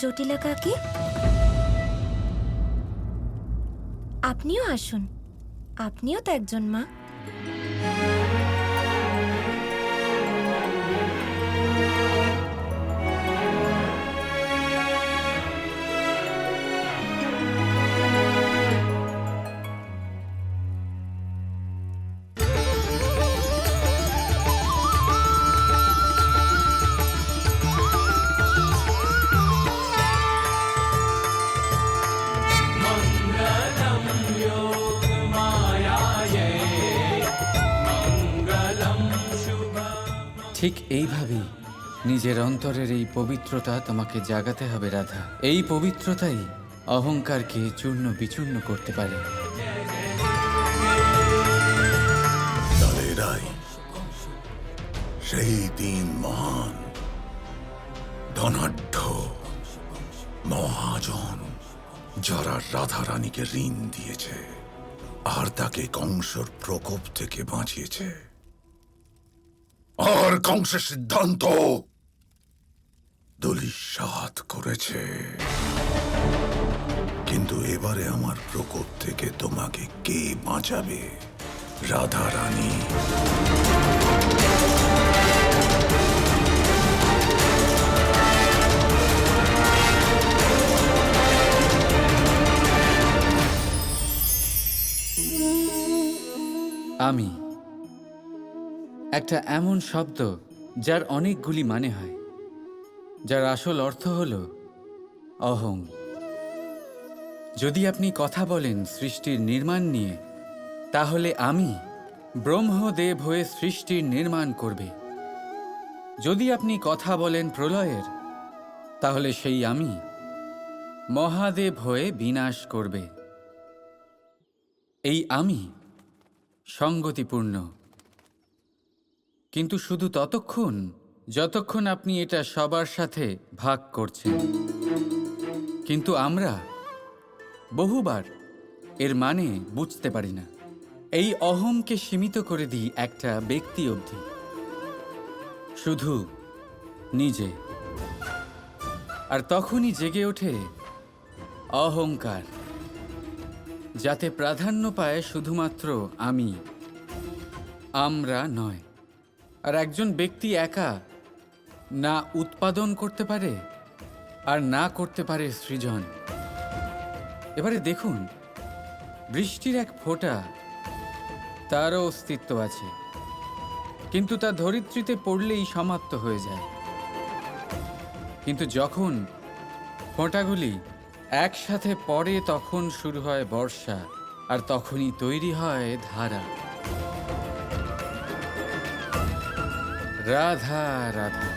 জটিলা কাকি? আপনিও আসুন। আপনিও তো একজন মা। ঠিক এইভাবেই নিজের অন্তরের এই পবিত্রতা তোমাকে জাগাতে হবে, রাধা। এই পবিত্রতাই অহংকারকে চূর্ণ বিচূর্ণ করতে পারে। সেই দিন মহান, ধনাঢ্য মহাজন, যারা রাধা রানীকে ঋণ দিয়েছে, আর তাকে কংসর প্রকোপ থেকে বাঁচিয়েছে। আর কংসের সিদ্ধান্ত দলিসাত করেছে। কিন্তু এবারে আমার প্রকোপ থেকে তোমাকে কে বাঁচাবে রাধা রানী আমি একটা এমন শব্দ যার অনেকগুলি মানে হয়, যার আসল অর্থ হল অহং। যদি আপনি কথা বলেন সৃষ্টির নির্মাণ নিয়ে, তাহলে আমি ব্রহ্মদেব হয়ে সৃষ্টির নির্মাণ করবে। যদি আপনি কথা বলেন প্রলয়ের, তাহলে সেই আমি মহাদেব হয়ে বিনাশ করবে। এই আমি সঙ্গতিপূর্ণ। কিন্তু শুধু ততক্ষণ, যতক্ষণ আপনি এটা সবার সাথে ভাগ করছেন। কিন্তু আমরা বহুবার এর মানে বুঝতে পারি না। এই অহংকে সীমিত করে দিই একটা ব্যক্তি অবধি। শুধু নিজে। আর তখনই জেগে ওঠে অহংকার, যাতে প্রাধান্য পায় শুধুমাত্র আমি, আমরা নয়। আর একজন ব্যক্তি একা না উৎপাদন করতে পারে আর না করতে পারে সৃজন। এবারে দেখুন, বৃষ্টির এক ফোঁটা তারও অস্তিত্ব আছে, কিন্তু তা ধরিত্রীতে পড়লেই সমাপ্ত হয়ে যায়। কিন্তু যখন ফোঁটাগুলি একসাথে পড়ে তখন শুরু হয় বর্ষা, আর তখনই তৈরি হয় ধারা। রাধা রাধা